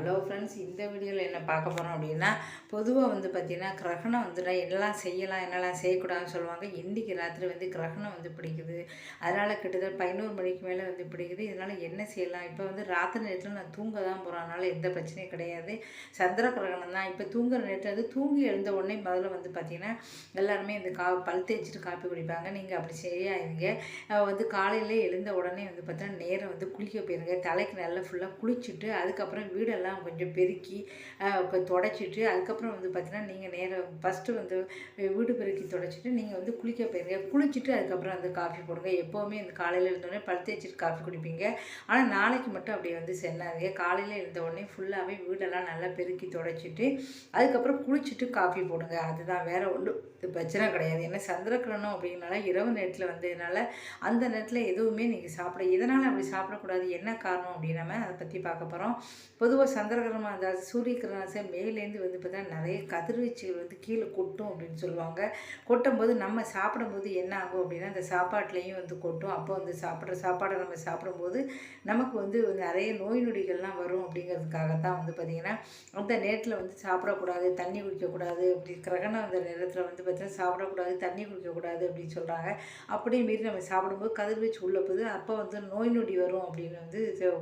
Hello friends இந்த வீடியோவில் என்ன பார்க்க போகிறோம் அப்படின்னா பொதுவாக வந்து பார்த்திங்கன்னா கிரகணம் வந்துட்டா என்னெல்லாம் செய்யலாம் என்னெல்லாம் செய்யக்கூடாதுன்னு சொல்லுவாங்க. இன்றைக்கி ராத்திரி வந்து கிரகணம் வந்து பிடிக்குது. அதனால் கிட்டத்தட்ட பதினோரு மணிக்கு மேலே வந்து பிடிக்குது. இதனால் என்ன செய்யலாம்? இப்போ வந்து ராத்திரி நேரத்தில் நான் தூங்க தான் போகிறேன் அதனால் எந்த பிரச்சனையும் கிடையாது. சந்திர கிரகணம் தான். இப்போ தூங்குற நேரத்தில் வந்து தூங்கி எழுந்த உடனே முதல்ல வந்து பார்த்திங்கன்னா எல்லாருமே இந்த கா பல் தேய்ச்சிட்டு காப்பி குடிப்பாங்க. நீங்கள் அப்படி செய்யாதீங்க. வந்து காலையில் எழுந்த உடனே வந்து பார்த்தீங்கன்னா நேரம் வந்து குளிக்க போயிருங்க. தலைக்கு நல்லா ஃபுல்லாக குளிச்சுட்டு அதுக்கப்புறம் வீடெல்லாம் கொஞ்சம் பெருக்கி தொடச்சிட்டு அதுக்கப்புறம் வந்து பார்த்தீங்கன்னா நீங்கள் நேரம் ஃபஸ்ட்டு வந்து வீடு பெருக்கி தொடச்சிட்டு நீங்கள் வந்து குளிக்க போயிருங்க. குளிச்சுட்டு அதுக்கப்புறம் வந்து காஃபி போடுங்க. எப்போவுமே இந்த காலையில் இருந்தோடனே பழுத்து வச்சுட்டு காஃபி குடிப்பீங்க. ஆனால் நாளைக்கு மட்டும் அப்படி வந்து சென்னாதீங்க காலையில் இருந்த உடனே ஃபுல்லாகவே வீடெல்லாம் நல்லா பெருக்கி தொடச்சிட்டு அதுக்கப்புறம் குளிச்சுட்டு காஃபி போடுங்க. அதுதான் வேறு ஒன்றும் பிரச்சனை கிடையாது. ஏன்னா சந்திரகிரணம் அப்படின்னால இரவு நேரத்தில் வந்ததுனால அந்த நேரத்தில் எதுவுமே நீங்கள் சாப்பிட எதனால் அப்படி சாப்பிடக்கூடாது? என்ன காரணம்? அப்படின்னாம அதை பற்றி பார்க்க போகிறோம் பொதுவாக சந்திரகிரகமாக அதாவது சூரிய கிரகணம் மேலேருந்து வந்து பார்த்தா நிறைய கதிர்வீச்சுகள் வந்து கீழே கொட்டும் அப்படின்னு சொல்லுவாங்க. கொட்டும் போது நம்ம சாப்பிடும்போது என்ன ஆகும் அப்படின்னா அந்த சாப்பாட்லேயும் வந்து கொட்டும். அப்போ வந்து சாப்பிட்ற சாப்பாடை நம்ம சாப்பிடும்போது நமக்கு வந்து நிறைய நோய் நொடிகள்லாம் வரும் அப்படிங்கிறதுக்காக தான் வந்து பார்த்திங்கன்னா அந்த நேரத்தில் வந்து சாப்பிடக்கூடாது தண்ணி குடிக்கக்கூடாது அப்படி கிரகணம் அந்த நேரத்தில் வந்து பார்த்திங்கன்னா சாப்பிடக்கூடாது தண்ணி குடிக்கக்கூடாது அப்படின்னு சொல்கிறாங்க அப்படியே மீறி நம்ம சாப்பிடும்போது கதிர்வீச்சு உள்ள போது அப்போ வந்து நோய் நொடி வரும் அப்படின்னு வந்து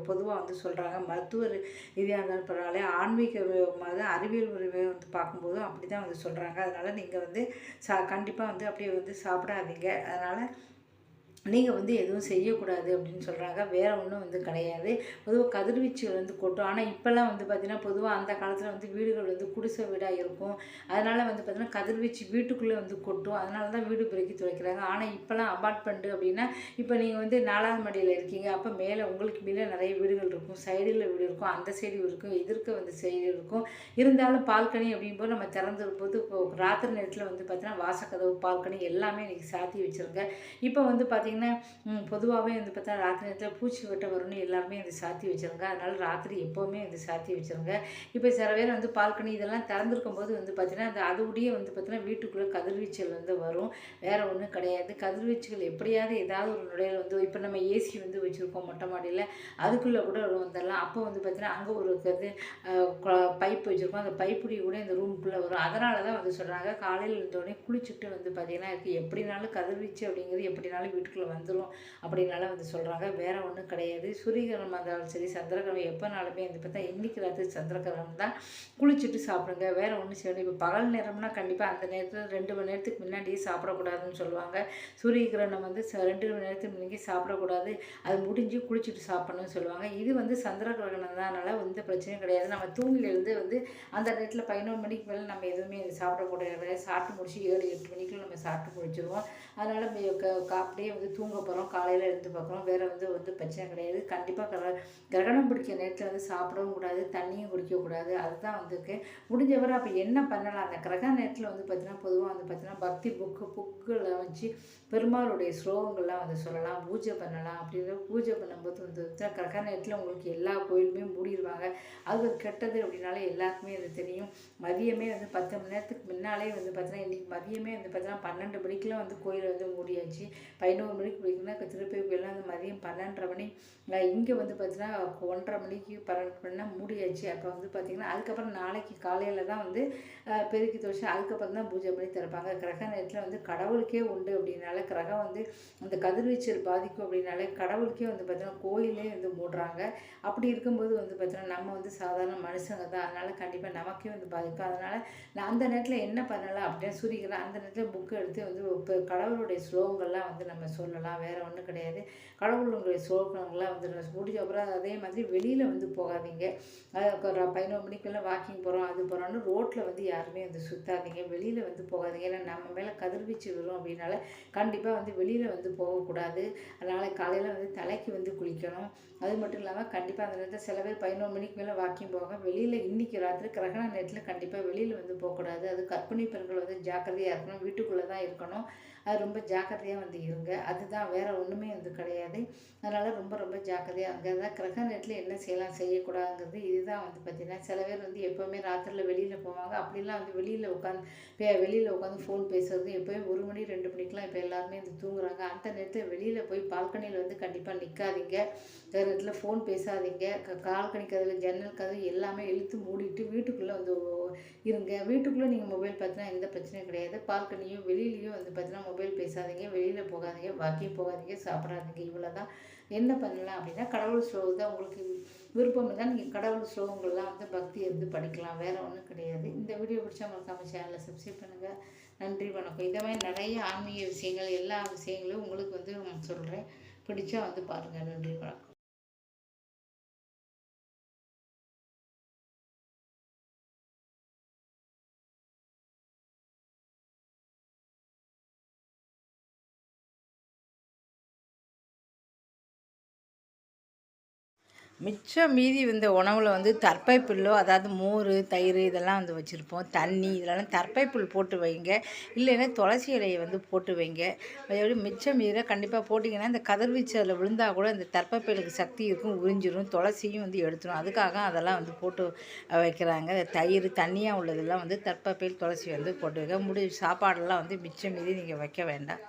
பொதுவாக வந்து சொல்கிறாங்க மருத்துவ ரீதியாக இருந்தாலும் பரவாயில்ல. ஆன்மீக மத அறிவியல் உரிமை வந்து பார்க்கும்போதும் அப்படி தான் வந்து சொல்கிறாங்க அதனால் நீங்கள் வந்து சா கண்டிப்பாக வந்து அப்படியே வந்து சாப்பிடாதீங்க. அதனால் நீங்கள் வந்து எதுவும் செய்யக்கூடாது அப்படின்னு சொல்கிறாங்க வேறு ஒன்றும் வந்து கிடையாது. பொதுவாக கதிர்வீச்சுகள் வந்து கொட்டும். ஆனால் இப்போல்லாம் வந்து பார்த்திங்கன்னா பொதுவாக அந்த காலத்தில் வந்து வீடுகள் வந்து குடிசை வீடாக இருக்கும். அதனால் வந்து பார்த்திங்கன்னா கதிர்வீச்சு வீட்டுக்குள்ளே வந்து கொட்டும். அதனால தான் வீடு பெருக்கி துவைக்கிறாங்க ஆனால் இப்போல்லாம் அபார்ட்மெண்ட்டு அப்படின்னா இப்போ நீங்கள் வந்து நாலாவது மடியில் இருக்கீங்க. அப்போ மேலே உங்களுக்கு மேலே நிறைய வீடுகள் இருக்கும். சைடில் வீடு இருக்கும். அந்த சைடு இருக்கும். எதிர்க்க வந்து சைடு இருக்கும். இருந்தாலும் பால்கனி அப்படிங்கும்போது நம்ம திறந்துருக்கும்போது இப்போ ராத்திரி நேரத்தில் வந்து பார்த்திங்கன்னா வாசக்கதவு பால்கனி எல்லாமே இன்றைக்கி சாத்தி வச்சுருங்க. இப்போ வந்து பார்த்திங்கன்னா பொதுவாகவே வந்து பார்த்தா ராத்திரி நேரத்தில் பூச்சி வெட்ட வரும்னு எல்லாருமே வந்து சாத்தி வச்சுருங்க. அதனால் ராத்திரி எப்போவுமே வந்து சாத்தி வச்சுருங்க. இப்போ சில பேர் வந்து பால்கனி இதெல்லாம் திறந்துருக்கும் போது வந்து பார்த்திங்கன்னா அந்த அதோடய வந்து பார்த்திங்கன்னா வீட்டுக்குள்ளே கதிர்வீச்சல் வந்து வரும். வேறு ஒன்றும் கிடையாது. கதிர்வீச்சுகள் எப்படியாவது ஏதாவது ஒரு நுழையில் வந்து இப்போ நம்ம ஏசி வந்து வச்சுருக்கோம் மொட்டை மாடியில். அதுக்குள்ளே கூட வந்துடலாம். அப்போ வந்து பார்த்திங்கன்னா அங்கே ஒரு இது பைப் வச்சுருக்கோம். அந்த பைப்புடி கூட இந்த ரூமுக்குள்ளே வரும். அதனால தான் வந்து சொல்கிறாங்க காலையில் இருந்தோடனே குளிச்சுட்டு வந்து பார்த்திங்கன்னா இருக்குது எப்படினாலும் கதிர்வீச்சு அப்படிங்கிறது எப்படினாலும் வீட்டுக்குள்ளே வந்துடும் அப்படின்னால வந்து சொல்கிறாங்க வேறு ஒன்றும் கிடையாது. சூரியகிரகணம் இருந்தாலும் சரி சந்திரகிரகணம் எப்போனாலுமே வந்து பார்த்தா இன்றைக்கி ராத்திரி சந்திரகிரகணம் தான். குளிச்சுட்டு சாப்பிடுங்க. வேறு ஒன்றும் செய்யணும் இப்போ பகல் நேரம்னா கண்டிப்பாக அந்த நேரத்தில் ரெண்டு மணி நேரத்துக்கு முன்னாடியே சாப்பிடக்கூடாதுன்னு சொல்லுவாங்க. சூரிய கிரகணம் வந்து ரெண்டு மணி நேரத்துக்கு முன்னாடி சாப்பிடக்கூடாது. அது முடிஞ்சு குளிச்சுட்டு சாப்பிடணும்னு சொல்லுவாங்க. இது வந்து சந்திர கிரகணம் தான். அதனால் எந்த பிரச்சனையும் கிடையாது. நம்ம தூங்கிலிருந்து வந்து அந்த நேரத்தில் பதினோரு மணிக்கு மேலே நம்ம எதுவுமே சாப்பிடக்கூடாது. சாப்பிட்டு முடிச்சு ஏழு எட்டு மணிக்குள்ள நம்ம சாப்பிட்டு முடிச்சிருவோம். அதனால் அப்படியே வந்து தூங்க போகிறோம் காலையில் எழுந்து பார்க்குறோம். வேறு வந்து வந்து பிரச்சனை கிடையாது. கண்டிப்பாக கிர கிரகணம் பிடிக்கிற நேரத்தில் வந்து சாப்பிடவும் கூடாது தண்ணியும் குடிக்கக்கூடாது அதுதான் வந்துருக்கு. முடிஞ்சவரை அப்போ என்ன பண்ணலாம்? அந்த கிரக நேரத்தில் வந்து பார்த்திங்கன்னா பொதுவாக வந்து பார்த்திங்கன்னா பக்தி புக்கு புக்கில் வச்சு பெருமாளுடைய ஸ்லோகங்கள்லாம் வந்து சொல்லலாம். பூஜை பண்ணலாம். அப்படின்னு பூஜை பண்ணும்போது வந்து கிரக நேரத்தில் உங்களுக்கு எல்லா கோயிலுமே மூடிடுவாங்க அது ஒரு கெட்டது அப்படின்னாலே எல்லாருக்குமே அது தெரியும். மதியமே வந்து பத்து மணி நேரத்துக்கு முன்னாலே வந்து பார்த்திங்கன்னா இன்றைக்கி மதியமே வந்து பார்த்திங்கன்னா பன்னெண்டு மணிக்கெலாம் வந்து கோயில் வந்து மூடியாச்சு. பதினோரு மணிக்கு பிடிக்குன்னா திருப்பதி கோயிலாம் மதியம் பன்னெண்டரை மணி இங்கே வந்து பார்த்தீங்கன்னா ஒன்றரை மணிக்கு பன்னெண்டு மணினா மூடியாச்சு. அப்போ வந்து பார்த்திங்கன்னா அதுக்கப்புறம் நாளைக்கு காலையில் தான் வந்து பெருக்கி தோஷம் அதுக்கப்புறம் தான் பூஜை பண்ணி திறப்பாங்க. கிரக நேரத்தில் வந்து கடவுளுக்கே உண்டு அப்படின்னால கிரகம் வந்து அந்த கதிர்வீச்சல் பாதிக்கும் அப்படின்னாலே கடவுளுக்கே வந்து பார்த்தீங்கன்னா கோயிலே வந்து மூடுறாங்க. அப்படி இருக்கும்போது வந்து பார்த்தீங்கன்னா நம்ம வந்து சாதாரண மனுஷங்க தான். அதனால் கண்டிப்பாக நமக்கே வந்து பாதிக்கும். அதனால் நான் அந்த நேரத்தில் என்ன பண்ணலாம் அப்படின்னு சூரியகிரகம் அந்த நேரத்தில் புக்கு எடுத்து வந்து கடவுளுடைய ஸ்லோகங்கள்லாம் வந்து நம்ம சொல்லலாம். வேறு ஒன்றும் கிடையாது. கடவுளுடைய ஸ்லோகங்கள்லாம் வந்து நம்ம முடிஞ்ச அப்புறம் அதே மாதிரி வெளியில் வந்து போகாதீங்க. அஹ் ஒரு பதினோரு மணிக்கெல்லாம் வாக்கிங் போகிறோம் அது போகிறோம்னு ரோட்டில் வந்து யாருமே வந்து சுற்றாதீங்க வெளியில் வந்து போகாதீங்க. ஏன்னா நம்ம மேலே கதிர்வீச்சு வரும் அப்படின்னால கண்டிப்பாக வந்து வெளியில் வந்து போகக்கூடாது. அதனால் காலையில் வந்து தலைக்கு வந்து குளிக்கணும். அது மட்டும் இல்லாமல் கண்டிப்பாக அந்த நேரத்தில் சில பேர் பதினோரு மணிக்கு மேலே வாக்கிங் போக வெளியில் இன்றைக்கி ராத்திரி கிரகண நேரத்தில் கண்டிப்பாக வெளியில் வந்து போகக்கூடாது. அது கற்பிணி பெண்கள் வந்து ஜாக்கிரதையாக இருக்கணும். வீட்டுக்குள்ளே தான் இருக்கணும். அது ரொம்ப ஜாக்கிரதையாக வந்து இருங்க. அது அதுதான் வேறு ஒன்றுமே வந்து கிடையாது. அதனால் ரொம்ப ரொம்ப ஜாக்கிரதையாக அங்கே தான் கிரக நேரத்தில் என்ன செய்யலாம் செய்யக்கூடாதுங்கிறது இதுதான் வந்து பார்த்திங்கன்னா சில பேர் வந்து எப்போவுமே ராத்திரியில் வெளியில் போவாங்க. அப்படிலாம் வந்து வெளியில் உட்காந்து பே வெளியில் உட்காந்து ஃபோன் பேசுறது எப்போயும் ஒரு மணி ரெண்டு மணிக்கெலாம் இப்போ எல்லாருமே வந்து தூங்குறாங்க. அந்த நேரத்தில் வெளியில் போய் பால்கனியில் வந்து கண்டிப்பாக நிற்காதீங்க வேறு இடத்துல ஃபோன் பேசாதீங்க. க கணிக்கிறது ஜன்னல் கதவு எல்லாமே இழுத்து மூடிட்டு வீட்டுக்குள்ளே வந்து இருங்க. வீட்டுக்குள்ளே நீங்கள் மொபைல் பார்த்தீங்கன்னா எந்த பிரச்சனையும் கிடையாது. பால்கனியும் வெளியிலையும் வந்து பார்த்தீங்கன்னா மொபைல் பேசாதீங்க. வெளியில் போகாதீங்க. வாக்கிங் போகாதீங்க சாப்பிடாதீங்க இவ்வளோ தான் என்ன பண்ணலாம் அப்படின்னா கடவுள் ஸ்லோகம் தான் உங்களுக்கு விருப்பம் இருந்தால் நீங்கள் கடவுள் ஸ்லோகங்கள்லாம் வந்து பக்தி இருந்து படிக்கலாம் வேறு ஒன்றும் கிடையாது. இந்த வீடியோ பிடிச்சா மறக்காமல் சேனலை சப்ஸ்கிரைப் பண்ணுங்கள் நன்றி வணக்கம். இந்த மாதிரி நிறைய ஆன்மீக விஷயங்கள் எல்லா விஷயங்களும் உங்களுக்கு வந்து சொல்கிறேன் பிடிச்சா வந்து பாருங்கள் நன்றி வணக்கம். மிச்சம் மீதி வந்த உணவில் வந்து தற்பை புல்லோ அதாவது மோர் தயிர் இதெல்லாம் வந்து வச்சுருப்போம். தண்ணி இதெல்லாம் தற்பை புல் போட்டு வைங்க. இல்லைன்னா துளசி இலையை வந்து போட்டு வைங்க. அதோட மிச்சம் மீதில் கண்டிப்பாக போட்டிங்கன்னா இந்த கதிர்வீச்சு அதில் விழுந்தால் கூட இந்த தற்பை புல்லுக்கு சக்தி இருக்கும் உறிஞ்சிரும். துளசியும் வந்து எடுத்துரும். அதுக்காக அதெல்லாம் வந்து போட்டு வைக்கிறாங்க. தயிர் தண்ணியாக உள்ளதெல்லாம் வந்து தர்ப்பை துளசி வந்து போட்டு வைக்க முடி சாப்பாடெல்லாம் வந்து மிச்சம் மீதி நீங்கள் வைக்க வேண்டாம்.